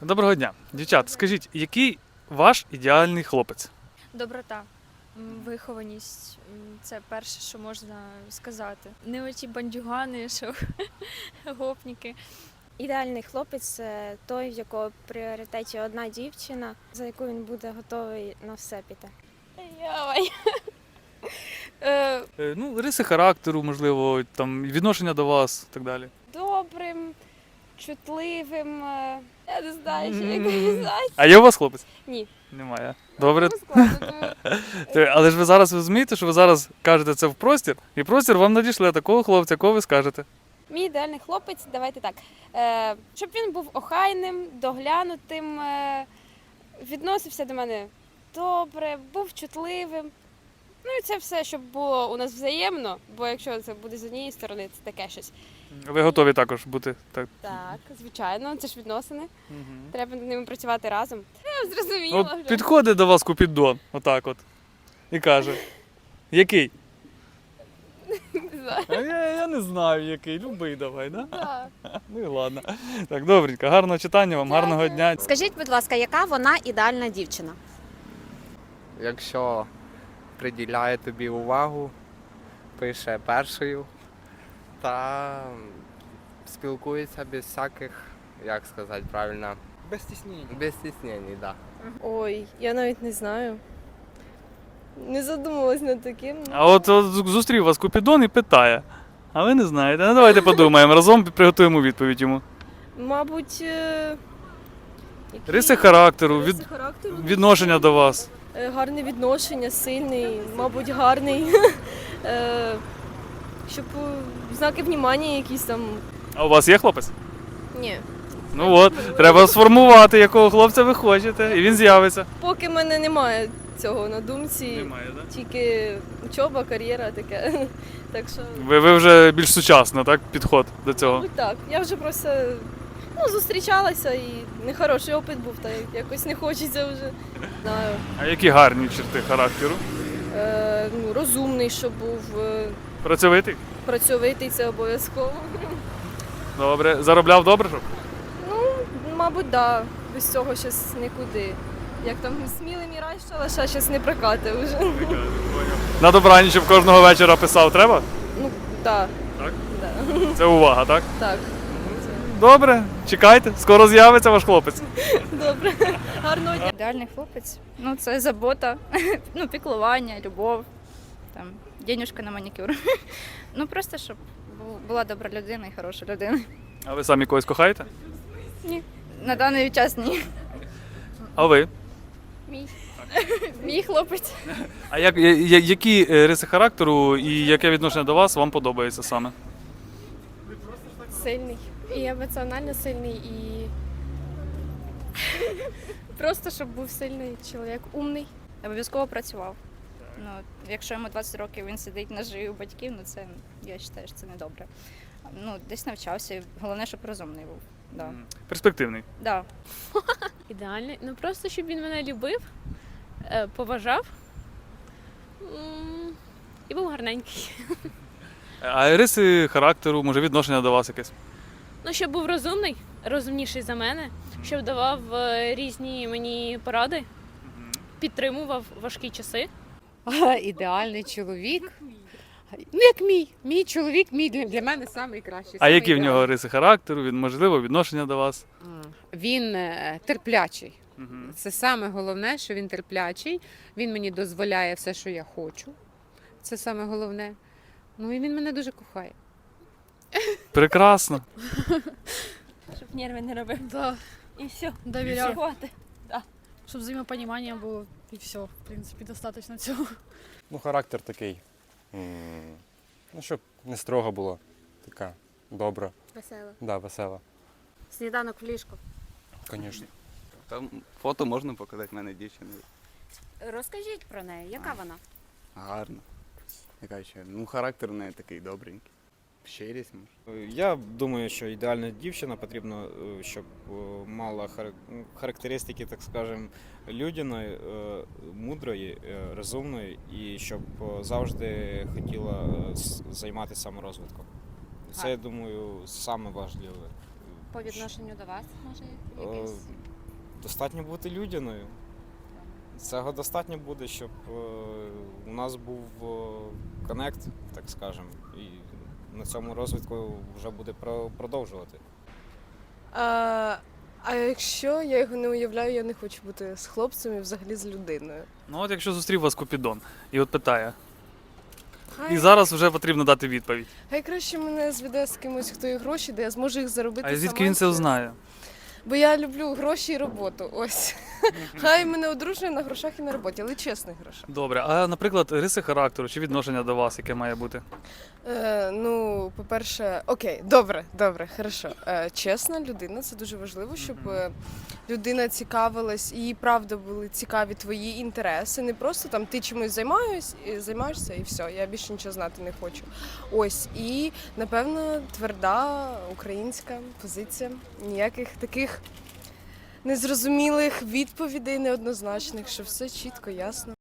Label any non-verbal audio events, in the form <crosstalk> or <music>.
Доброго дня, дівчат. Скажіть, який ваш ідеальний хлопець? Доброта, вихованість це перше, що можна сказати. Не оті бандюгани, <laughs> що гопніки. Ідеальний хлопець це той, в якого в пріоритеті одна дівчина, за яку він буде готовий на все піти. Е, Е, Ну, риси характеру, можливо, там відношення до вас і так далі. Добрим, чутливим. е, Я не знаю, що як казати. А є у вас хлопець? Ні. Немає. Добре. Ну, складно, <laughs> ну, Але ж ви зараз розумієте, що ви зараз кажете це в простір, і простір вам надішле такого хлопця, кого ви скажете. Мій ідеальний хлопець, давайте так. Е, щоб він був охайним, доглянутим, е, відносився до мене добре, був чутливим. Ну і це все, щоб було у нас взаємно, бо якщо це буде з однієї сторони, це таке щось. Ви готові також бути так. Так, звичайно, це ж відносини. Мгм. Треба над ними працювати разом. Я зрозуміла От вже. підходить до вас Купідон, отак от, і каже: Який? Не знаю. А я, я не знаю, який. Любий давай, да? Так. <laughs> Ну і ладно. Так, добренько, гарного читання вам, гарного дня. Скажіть, будь ласка, яка вона ідеальна дівчина? якщо приділяє тобі увагу, пише першою та спілкується без всяких, як сказати правильно, Без стіснень. без стіснень, да. Ой, я навіть не знаю. Не задумувалась над таким. А от, от зустрів вас Купідон і питає. А ви не знаєте. Ну давайте подумаємо, разом приготуємо відповідь йому. Мабуть, е, які- Риси характеру, риси від, характеру, відношення до вас. Е, гарне відношення, сильний, мабуть, гарний. <laughs> Е, Щоб е, знаки внимання якісь там. А у вас є хлопець? Ні. Ну от, треба сформувати, якого хлопця ви хочете, і він з'явиться. Поки в мене немає цього на думці. Немає, так? Тільки учоба, кар'єра таке. <laughs> Так що, Ви, ви вже більш сучасно, так? Підход до цього. мабуть, так. Я вже просто ну, зустрічалася і нехороший опит був, та якось не хочеться вже. Знаю. А які гарні черти характеру? Е, ну, розумний, щоб був е, Працьовитий? працьовитий, це обов'язково. Добре. Заробляв добре, щоб? Ну, мабуть, да. Без цього щось нікуди. Як там смілий мірай, що лише щось не прокати вже. На добраніч, щоб кожного вечора писав, треба? Ну, да. Так? Да. Це увага, так? Так. Добре, чекайте, скоро з'явиться ваш хлопець. Добре. Гарного дня. Ідеальний хлопець. Ну, це забота, <laughs> ну, піклування, любов, там, денюжка на манікюр. <laughs> Ну, просто щоб була добра людина і хороша людина. А ви самі когось кохаєте? На даний час ні. А ви? Мій <laughs> хлопець. А як, я- я- які е, риси характеру і яке відношення до вас вам подобається саме? Сильний. І емоціонально сильний, і <laughs> просто щоб був сильний чоловік, умний. Обов'язково працював. Ну, якщо йому 20 років він сидить на живі у батьків, ну це я вважаю, що це не добре. Ну, десь навчався. Головне, щоб розумний був. Да. Перспективний. Да. <laughs> Ідеальний. Ну просто щоб він мене любив, е, поважав і був гарненький. <laughs> А риси характеру, може, відношення до вас якесь? Ну, щоб був розумний, розумніший за мене, щоб давав е, різні мені поради, підтримував важкі часи. <laughs> Ідеальний чоловік. Ну, як мій. Мій чоловік, мій для, для мене найкращий. А які в нього риси характеру, він, можливо, відношення до вас? Він е, терплячий. Мгм. Це саме головне, що він терплячий. Він мені дозволяє все, що я хочу. Це саме головне. Ну і він мене дуже кохає. Прекрасно. Щоб нерви не робив. Да, І все. доверяю. Хватить. Щоб взаємопонімання було і все, в принципі, достатньо цього. Ну, характер такий. м, Ну, щоб не строга була. Така добра. Весело. Да, весела. Сніданок в ліжку. Звісно. Там фото можна показати в мене дівчини. Розкажіть про неї, яка вона? Гарно. Яка ще? Ну, характер у неї такий добренький. Щирість може. Я думаю, що ідеальна дівчина потрібно, е, щоб е, мала ну, характеристики, так скажем, людяної, е, мудрої, е, розумної і щоб е, завжди хотіла е, займатися саморозвитком. Це, я думаю, саме важливе. По відношенню до вас, може, Е, якесь? достатньо бути людяною. Цього достатньо буде, щоб е, у нас був е, коннект, так скажемо, і на цьому розвитку вже буде продовжувати. А, а якщо я його не уявляю, я не хочу бути з хлопцем і взагалі з людиною. Ну от якщо зустрів вас Купідон і от питає. Хай, І зараз вже потрібно дати відповідь. хай краще мене зведе з кимось, хто є гроші, де я зможу їх заробити. А звідки сама він це знає? Бо я люблю гроші і роботу. Ось. Хай мене одружує на грошах і на роботі, але чесних грошах. Добре, а наприклад, риси характеру чи відношення до вас, яке має бути? Е, ну, по-перше, окей, добре, добре, хорошо. Е, чесна людина, це дуже важливо, щоб е, людина цікавилась і правда були цікаві твої інтереси. Не просто там ти чимось займаєш, і займаєшся і все. Я більше нічого знати не хочу. Ось і напевно тверда українська позиція. Ніяких таких незрозумілих відповідей неоднозначних, що все чітко, ясно.